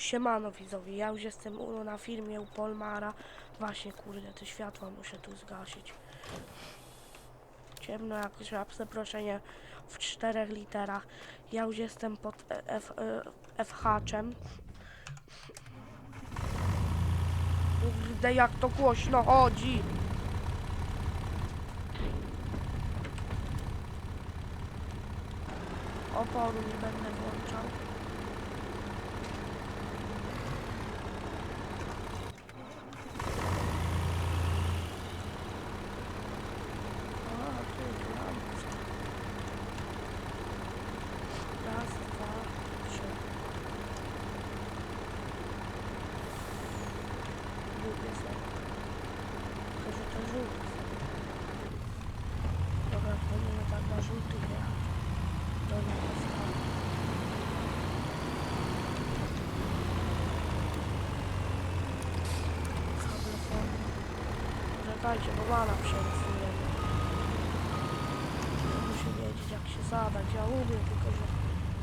Siemano widzowie, ja już jestem u, na filmie u Polmara. Właśnie kurde, te światła muszę tu zgasić. Ciemno jak żab, zaproszenie w czterech literach. Ja już jestem pod e- F, e, FH-czem. Kurde, jak to głośno chodzi. Oporu nie będę włączał. A, tu jest lampka. Raz, dwa, trzy. Lubię sobie. Tylko, że to żółty sobie. Dobra, powinien tak na żółty jechać. Do niego. Czekajcie, bo mana przerysujemy. Muszę wiedzieć jak się zadać. Ja umiem, tylko że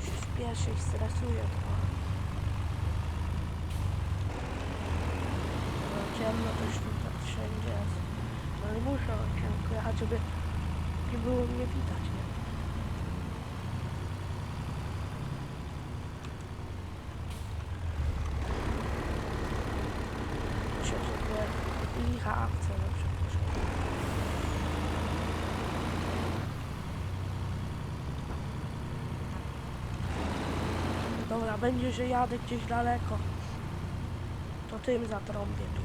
się śpieszę i stresuję trochę. No, ciemno też tu tak wszędzie jest. No i muszę ciemko jechać, żeby nie było mnie widać, nie? Licha akcja na przykład. Dobra, będzie, że jadę gdzieś daleko. To tym zatrąbię tu.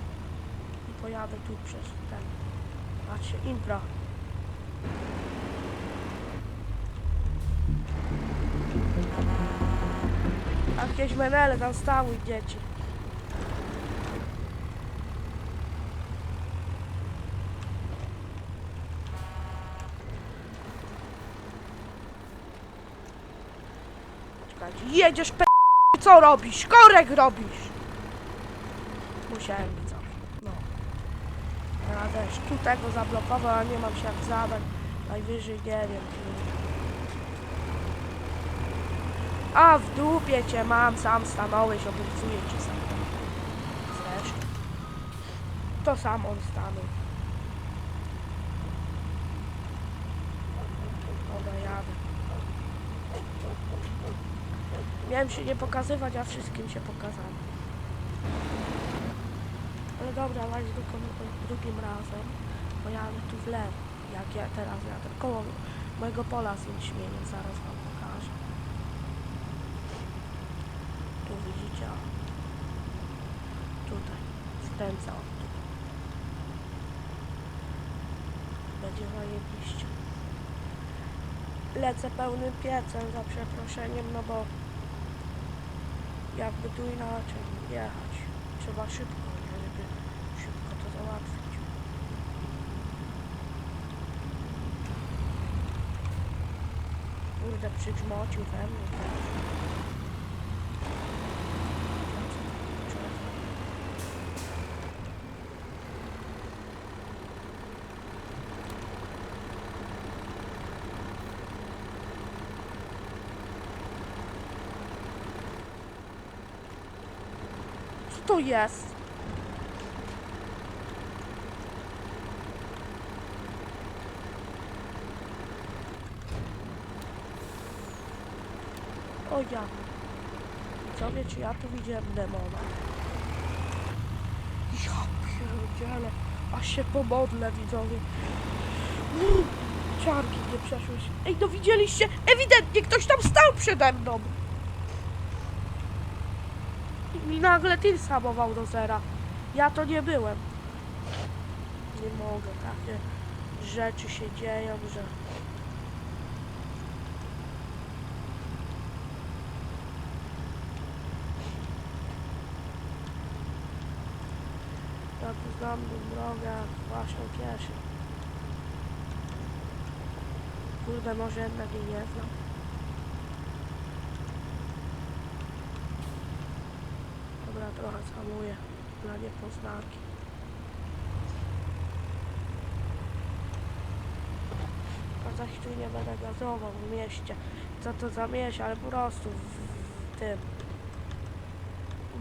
I pojadę tu przez ten. Patrzcie, impra. Jakieś menele tam stały dzieci. Jedziesz pe... Co robisz? Korek robisz! Musiałem też tu tego zablokował, a nie mam się jak zadać. Najwyżej nie wiem. A w dupie cię mam, sam stanąłeś, obiecuję ci sam. Zresztą. To sam on stanął. Dobra, jadę. Miałem się nie pokazywać, a wszystkim się pokazałem. Dobra, dać drugim, drugim razem, bo jadę tu w lewo, jak ja teraz jadę, koło mojego pola z jęczmieniem, zaraz wam pokażę. Tu widzicie, tutaj, skręcam tu. Będzie zajebiście. Lecę pełnym piecem, za przeproszeniem, no bo jakby tu inaczej jechać. Trzeba szybko, nie? żeby szybko to załatwić. Kurde, przygrzmocił we mnie. Co to jest? O ja. Co wie, czy ja tu widziałem demona? Ja pierdziele. Aż się pomodlę, widzowie. Ciarki nie przeszły się. Ej, no widzieliście? Ewidentnie ktoś tam stał przede mną. I mi nagle tym samował do zera. Ja to nie byłem. Nie mogę, takie rzeczy się dzieją, że... Tu znam drogę właśnie kieszeń. Kurde, może jednak jej nie znam. Dobra, trochę skamuję dla niepoznaki. A za chwilę nie będę gazował w mieście. Co to za mieście, ale po prostu w, w tym.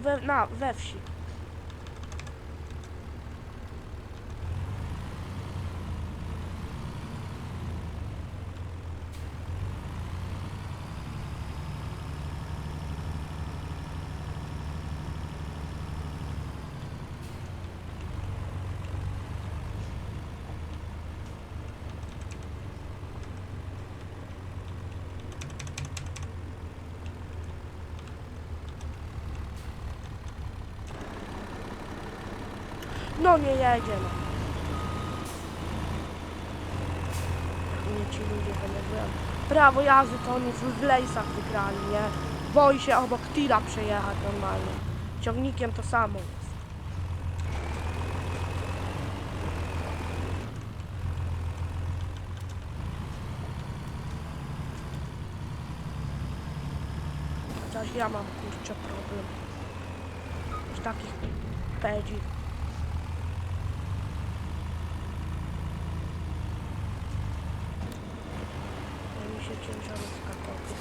we, na, we wsi. No nie jedzie, no. Nie ci ludzie denerwują. Prawo jazdy to oni w lejsach wygrali, nie? Boi się obok tira przejechać normalnie. Ciągnikiem to samo jest. Chociaż ja mam kurczę problem. Z takich pedzi. Ja mi się ciężarówka topi.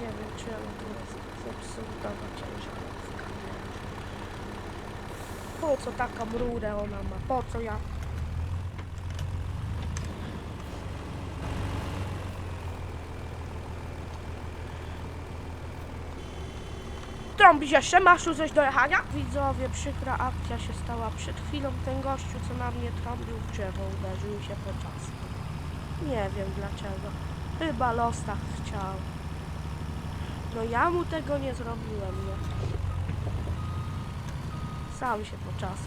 Nie wiem czemu to jest nie wiem. Po co taką rurę ona ma? Po co ja? Trąbić jeszcze? Masz tu coś do jechania? Widzowie, przykra akcja się stała przed chwilą. Ten gościu, co na mnie trąbił w drzewo, uderzył się po czas. Nie wiem dlaczego. Chyba Lostach chciał. No ja mu tego nie zrobiłem, nie. Sam się po czas.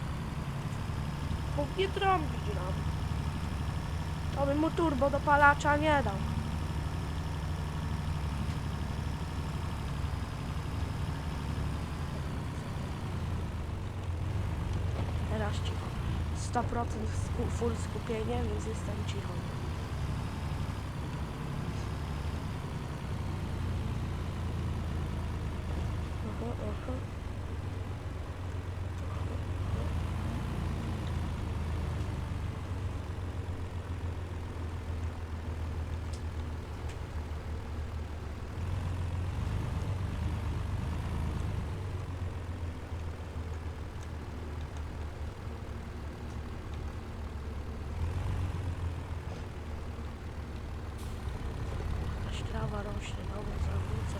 Mógł nie trąbić nam. To bym mu turbo dopalacza nie dał. Teraz cicho. 100% sku- full skupienie, więc jestem cicho. işte. Ne olursa olursa.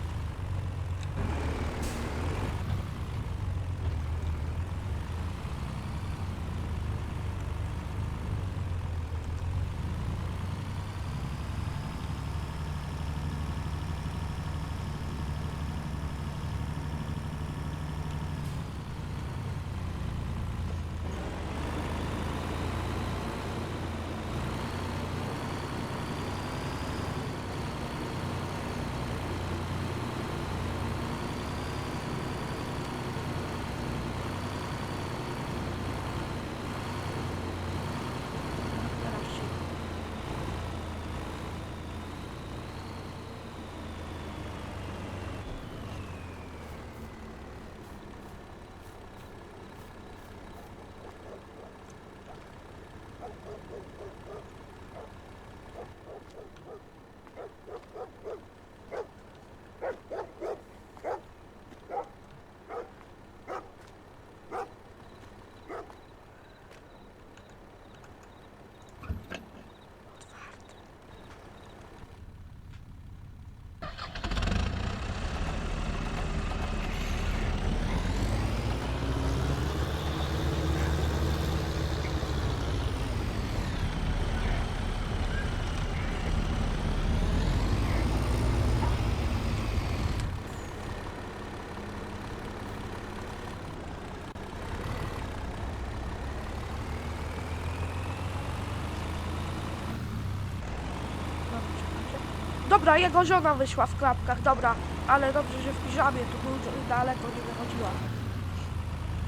Dobra, jego żona wyszła w klapkach, dobra, ale dobrze, że w piżamie, tu był daleko nie wychodziła.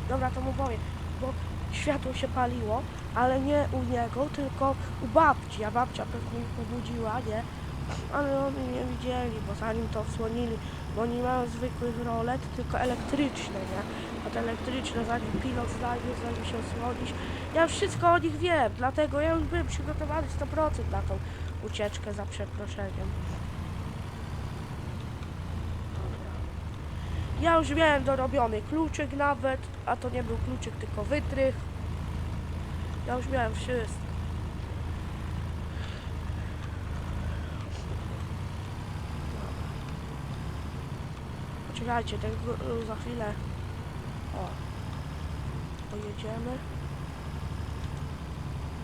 Dobra, to mu powiem, bo światło się paliło, ale nie u niego, tylko u babci, a babcia pewnie pobudziła, nie? Ale oni nie widzieli, bo zanim to odsłonili, bo oni mają zwykłych rolet, tylko elektryczne, nie? A te elektryczne, zanim pilot znajdzie, zanim się osłonisz, ja wszystko o nich wiem, dlatego ja już byłem przygotowany 100% na tą ucieczkę za przeproszeniem. Ja już miałem dorobiony kluczyk nawet, a to nie był kluczyk, tylko wytrych. Ja już miałem wszystko. Poczekajcie, ten gó- za chwilę. O. Pojedziemy.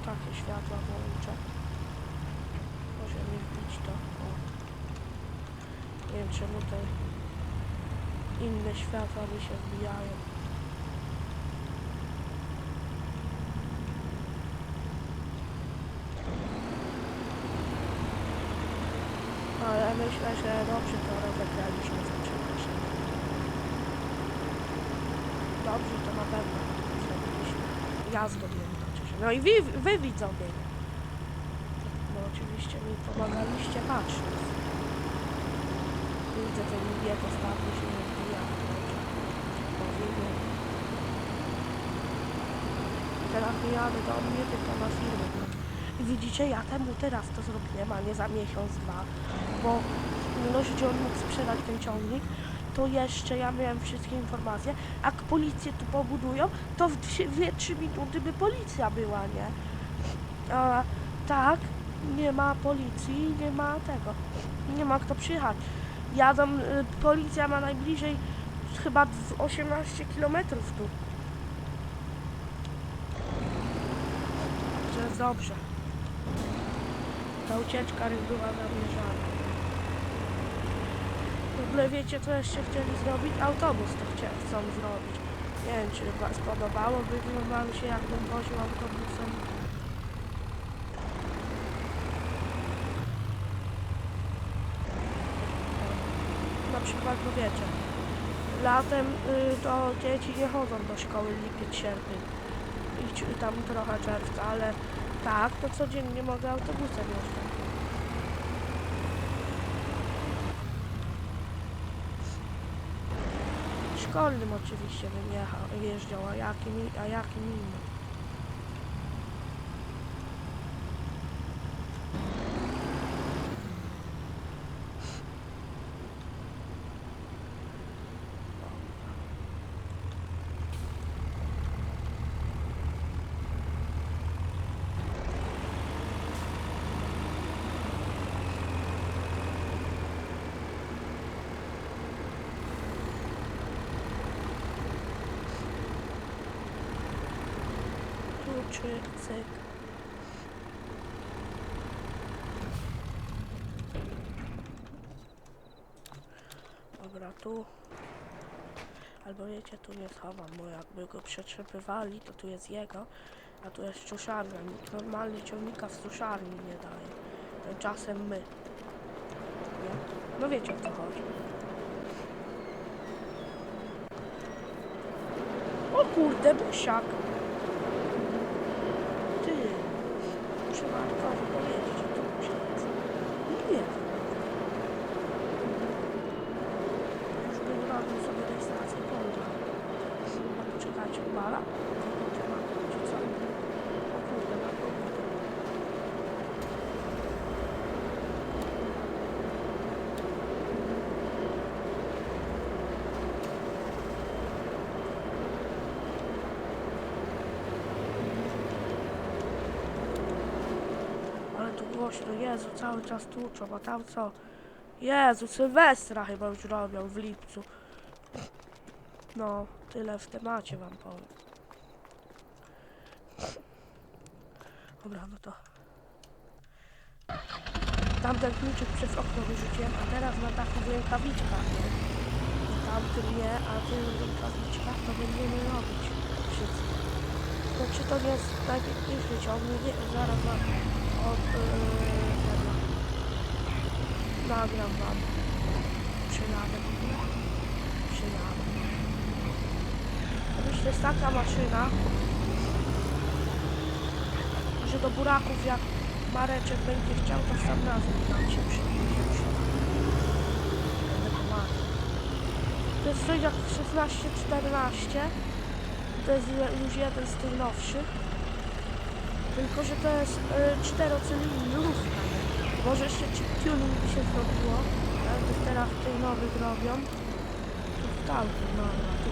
Takie światła włączę. Może mi wbić to. O. Nie wiem czemu te inne światła mi się wbijają. Ale myślę, że dobrze to rozegraliśmy za przepraszam. Dobrze to na pewno zrobiliśmy. Ja zrobiłem oczywiście. No i wy, wy widzowie. No oczywiście mi pomagaliście patrząc. Widzę ten bieg ostatni się nie Teraz nie jadę do mnie, tylko na firmę. Widzicie, ja temu teraz to zrobiłem, a nie za miesiąc, dwa. Bo no, że on mógł sprzedać ten ciągnik, to jeszcze ja miałem wszystkie informacje. Jak policję tu pobudują, to w 2-3 minuty by policja była, nie? A tak, nie ma policji, nie ma tego. Nie ma kto przyjechać. Jadą, y, policja ma najbliżej chyba w 18 km tu. To jest dobrze. Ta ucieczka była zamierzana. W ogóle wiecie co jeszcze chcieli zrobić? Autobus to chcia, chcą zrobić. Nie wiem czy was podobało, wyglądało się jakbym woził autobusem. Na przykład, no wiecie, latem y, to dzieci nie chodzą do szkoły lipiec, sierpień i tam trochę czerwca, ale tak, to codziennie mogę autobusem jeździć. Szkolnym oczywiście bym jechał, jeździł, a jakim, a jakim innym. Kluczyk, cyk. Dobra, tu. Albo wiecie, tu nie schowam, bo jakby go przetrzepywali, to tu jest jego, a tu jest suszarnia. Nikt normalnie ciągnika w suszarni nie daje. Tymczasem my. Nie? No wiecie o co chodzi. O kurde, busiak! Ty, przypadkowo powiedzieć, że to busiak. Nie wiem. Już bym robił sobie rejestrację konta. Na kogo? Ale tu głośno, Jezu, cały czas tłuczą, a tam co? Jezu, Sylwestra chyba już robią w lipcu. No, tyle w temacie wam powiem. Dobra, no to... Tamten kluczyk przez okno wyrzuciłem, a teraz na taku w rękawiczkach, nie? Tamtym nie, a tym rękawiczkach to będziemy robić wszystko. To czy to jest najpiękniejszy ciągnik? Nie, zaraz wam od... Yy. Nagram wam. Przyjadę w ogóle. Przyjadę. Myślę, jest taka maszyna, że do buraków jak Mareczek będzie chciał, to sam razem nam się przyjdzie. To jest coś jak 16-14. To jest je- już jeden z tych nowszych. Tylko, że to jest y, czterocylindrówka. Może jeszcze tuning by się zrobiło, ale to teraz tych nowych robią. Tu Tam, no, no, tu.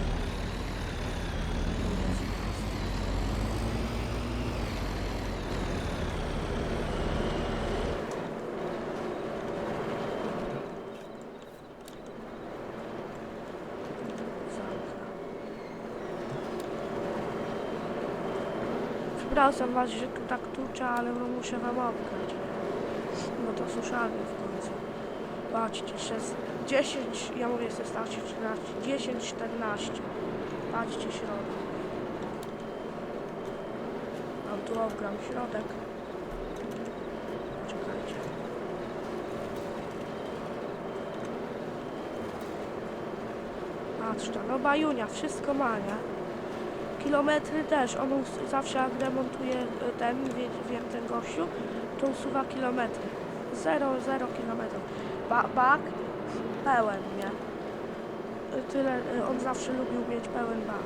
Tu jest. Zamknę. Przepraszam was, że tu tak ale no muszę wam odkryć. No to suszarnie w końcu. Patrzcie, 6, 10, ja mówię 16, 13, 10, 14. Patrzcie środek. Mam tu ogram środek. Czekajcie. Patrzcie, no bajunia, wszystko ma, nie? Kilometry też, on zawsze jak remontuje y, ten, wie, wiem ten gościu, to usuwa kilometry. 0, 0 kilometrów. Ba bak pełen, nie? Y, Tyle, y, on zawsze lubił mieć pełen bak.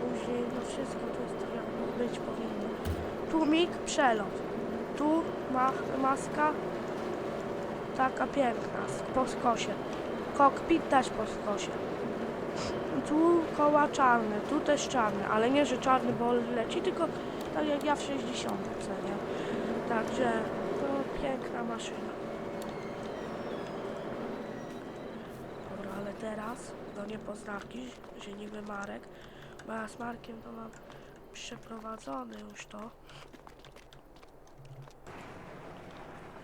Później, no wszystko tu jest tak jak być powinno. Tłumik, przelot. Tu ma maska taka piękna, po skosie. Kokpit też po skosie. Tu koła czarne, tu też czarne, ale nie, że czarny bol leci, tylko tak jak ja w 60, nie? Także to piękna maszyna. Dobra, ale teraz do niepoznawki, że niby Marek, bo ja z Markiem to mam przeprowadzone już to.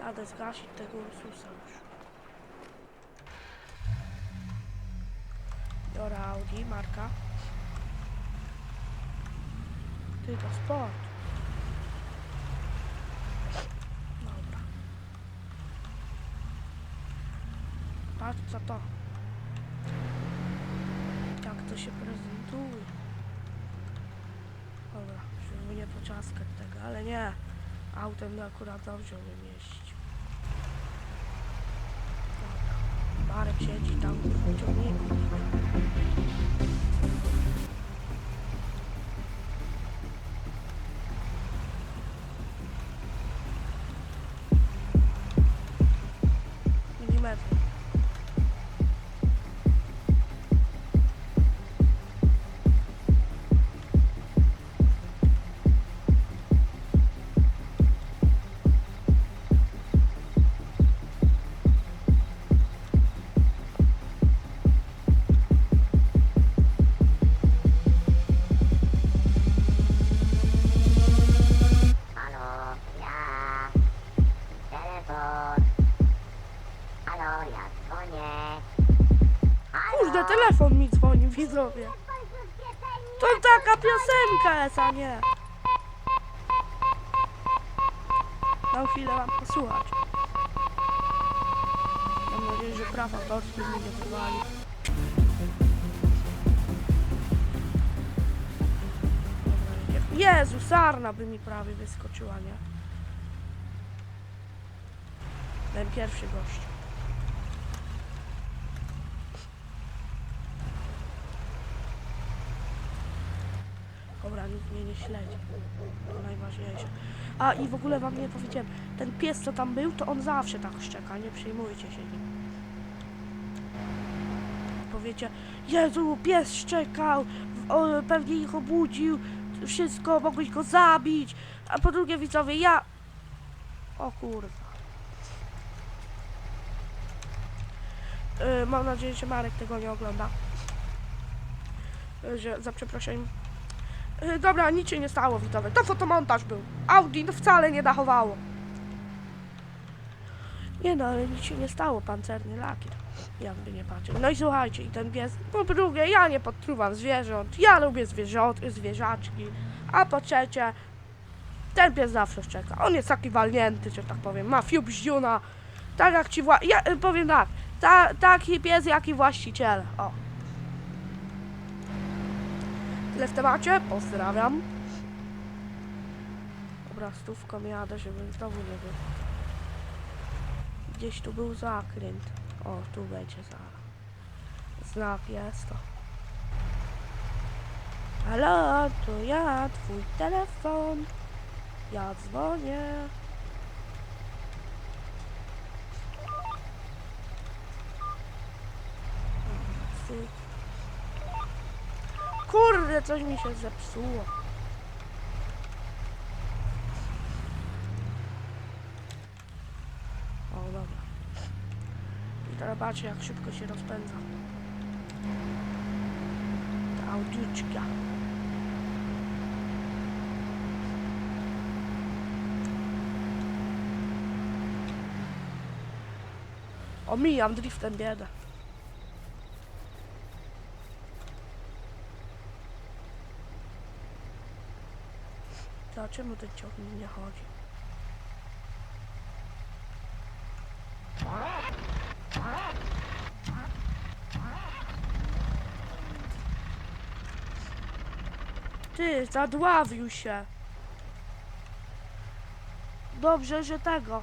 Jadę zgasić tego Ursusa już. Biorę Audi, marka. Ty to sport. Dobra. Patrz co to. Jak to się prezentuje. Dobra, żeby nie poczaskać tego, ale nie. Autem akurat dobrze umiem jeździć. Dobra. Marek siedzi tam w widzowie. To taka piosenka jest, a nie. Na chwilę wam posłuchać. Mam nadzieję, że prawa autorskie mi nie wywali. Jezu, sarna by mi prawie wyskoczyła, nie? Ten pierwszy gość. Dobra, nikt mnie nie śledzi. To najważniejsze. A i w ogóle wam nie powiedziałem, ten pies co tam był, to on zawsze tak szczeka, nie przejmujcie się nim. Powiecie, Jezu, pies szczekał, pewnie ich obudził, wszystko, mogłeś go zabić. A po drugie widzowie, ja... O kurwa. Yy, mam nadzieję, że Marek tego nie ogląda. Że za przeproszeniem Yy, dobra, nic się nie stało, widzowie. To fotomontaż był. Audi no wcale nie dachowało. Nie no, ale nic się nie stało, pancerny lakier. Jakby nie patrzeć. No i słuchajcie, i ten pies, po drugie, ja nie podtruwam zwierząt, ja lubię zwierząt, zwierzaczki, a po trzecie, ten pies zawsze szczeka. On jest taki walnięty, że tak powiem, ma fiub bździuna, tak jak ci wła... Ja powiem tak, ta, taki pies jak i właściciel, o. Tyle w temacie, pozdrawiam. Dobra, stówką jadę, żeby znowu nie było. Gdzieś tu był zakręt. O, tu będzie za. Znak jest to. Halo, to ja, twój telefon. Ja dzwonię. Ty. Kurde, coś mi się zepsuło. O, dobra. I teraz patrzcie, jak szybko się rozpędza. Ta audiuczka. Omijam driftem biedę. Czemu ten ciągnik nie chodzi? Ty, zadławił się. Dobrze, że tego.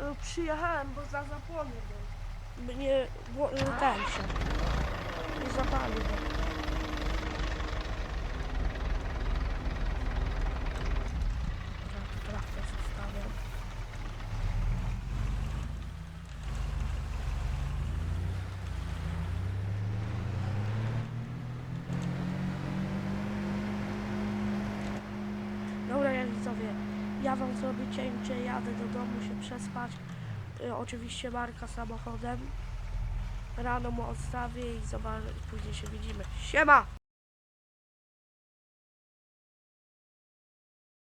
Y, Przyjechałem, bo za zapłony był. Mnie y, ten się. Nie zapalił. Dobra, tu traktor zostawiam. Dobra, ja widzowie, zrobię cięcie, jadę do domu się przespać. Y, oczywiście Marka samochodem. Rano mu odstawię i zobaczę, później się widzimy. Siema!